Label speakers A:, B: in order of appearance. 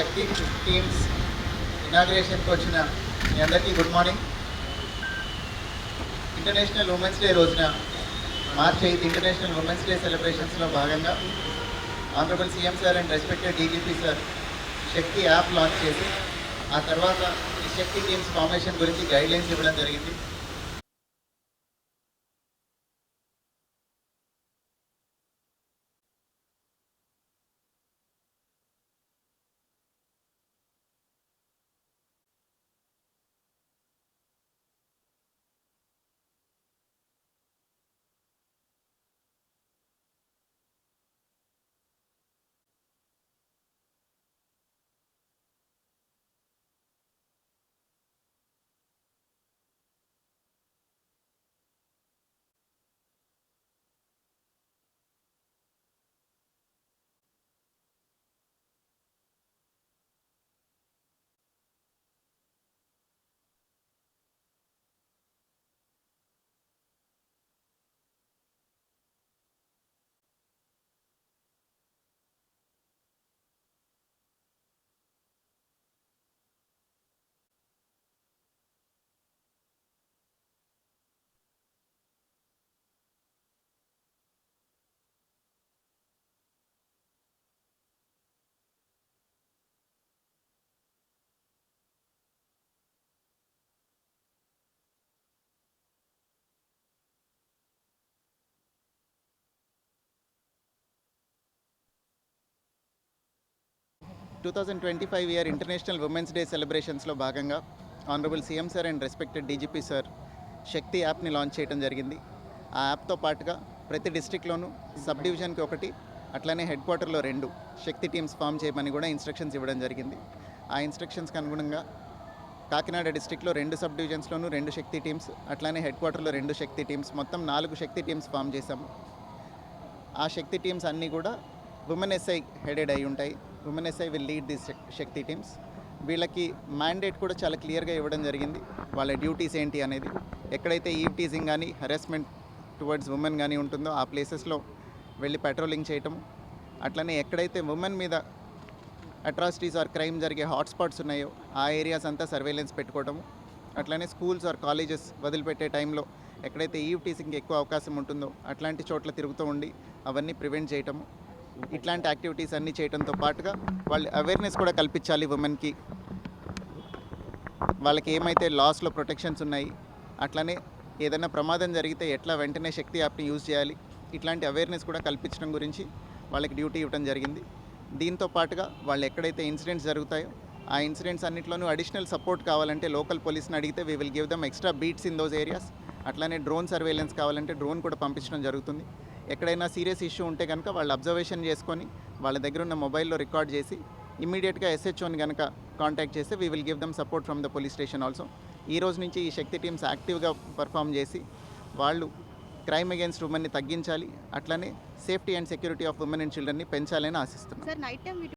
A: శక్తి teams ఇనాగ్రేషన్కి వచ్చిన మీ అందరికీ good morning international women's day రోజున March eighth international women's day సెలబ్రేషన్స్లో భాగంగా honourable CM sir and respected DGP sir Shakti app launch చేసి ఆ తర్వాత ఈ శక్తి టీమ్స్ ఫార్మేషన్ గురించి గైడ్లైన్స్ ఇవ్వడం జరిగింది. Two thousand twenty five year international women's day సెలబ్రేషన్స్లో భాగంగా honourable CM sir and respected DGP sir Shakti యాప్ని లాంచ్ చేయడం జరిగింది. ఆ యాప్తో పాటుగా ప్రతి డిస్టిక్లోనూ సబ్ డివిజన్కి ఒకటి అట్లనే హెడ్ క్వార్టర్లో రెండు శక్తి టీమ్స్ ఫామ్ చేయమని కూడా ఇన్స్ట్రక్షన్స్ ఇవ్వడం జరిగింది. ఆ ఇన్స్ట్రక్షన్స్కి అనుగుణంగా కాకినాడ డిస్టిక్లో రెండు సబ్ డివిజన్స్లోనూ రెండు శక్తి టీమ్స్ అట్లానే హెడ్ క్వార్టర్లో రెండు శక్తి టీమ్స్ మొత్తం నాలుగు శక్తి టీమ్స్ ఫామ్ చేశాము. ఆ శక్తి టీమ్స్ అన్నీ కూడా ఉమెన్ ఎస్ఐ హెడెడ్ అయి ఉంటాయి. Women SI will lead this Shakti teams వీళ్ళకి మ్యాండేట్ కూడా చాలా క్లియర్గా ఇవ్వడం జరిగింది. వాళ్ళ డ్యూటీస్ ఏంటి అనేది. ఎక్కడైతే ఈవ్ టీజింగ్ కానీ హెరాస్మెంట్ టువర్డ్స్ ఉమెన్ కానీ ఉంటుందో ఆ ప్లేసెస్లో వెళ్ళి పెట్రోలింగ్ చేయటం. అట్లనే ఎక్కడైతే ఉమెన్ మీద అట్రాసిటీస్ ఆర్ క్రైమ్ జరిగే హాట్స్పాట్స్ ఉన్నాయో ఆ ఏరియాస్ అంతా సర్వేలెన్స్ పెట్టుకోవటము అట్లనే స్కూల్స్ ఆర్ కాలేజెస్ వదిలిపెట్టే టైంలో ఎక్కడైతే ఈవ్ టీసింగ్కి ఎక్కువ అవకాశం ఉంటుందో అట్లాంటి చోట్ల తిరుగుతూ ఉండి అవన్నీ ప్రివెంట్ చేయటము ఇట్లాంటి యాక్టివిటీస్ అన్నీ చేయడంతో పాటుగా వాళ్ళు అవేర్నెస్ కూడా కల్పించాలి ఉమెన్కి వాళ్ళకి ఏమైతే లాస్లో ప్రొటెక్షన్స్ ఉన్నాయి అట్లనే ఏదైనా ప్రమాదం జరిగితే ఎట్లా వెంటనే శక్తి యాప్ని యూజ్ చేయాలి ఇట్లాంటి అవేర్నెస్ కూడా కల్పించడం గురించి వాళ్ళకి డ్యూటీ ఇవ్వడం జరిగింది. దీంతో పాటుగా వాళ్ళు ఎక్కడైతే ఇన్సిడెంట్స్ జరుగుతాయో ఆ ఇన్సిడెంట్స్ అన్నింటిలోనూ అడిషనల్ సపోర్ట్ కావాలంటే లోకల్ పోలీస్ని అడిగితే we will give them extra beats in those areas అట్లానే డ్రోన్ సర్వేలెన్స్ కావాలంటే డ్రోన్ కూడా పంపించడం జరుగుతుంది. ఎక్కడైనా సీరియస్ ఇష్యూ ఉంటే కనుక వాళ్ళు అబ్జర్వేషన్ చేసుకొని వాళ్ళ దగ్గర ఉన్న మొబైల్లో రికార్డ్ చేసి ఇమీడియట్గా ఎస్హెచ్ఓని కనుక కాంటాక్ట్ చేస్తే we will give them support from the police station also ఈ రోజు నుంచి ఈ శక్తి టీమ్స్ యాక్టివ్గా పర్ఫామ్ చేసి వాళ్ళు క్రైమ్ అగేన్స్ట్ ఉమెన్ని తగ్గించాలి. అట్లనే safety and security of women and చిల్డ్రన్ని పెంచాలని ఆశిస్తున్నాం.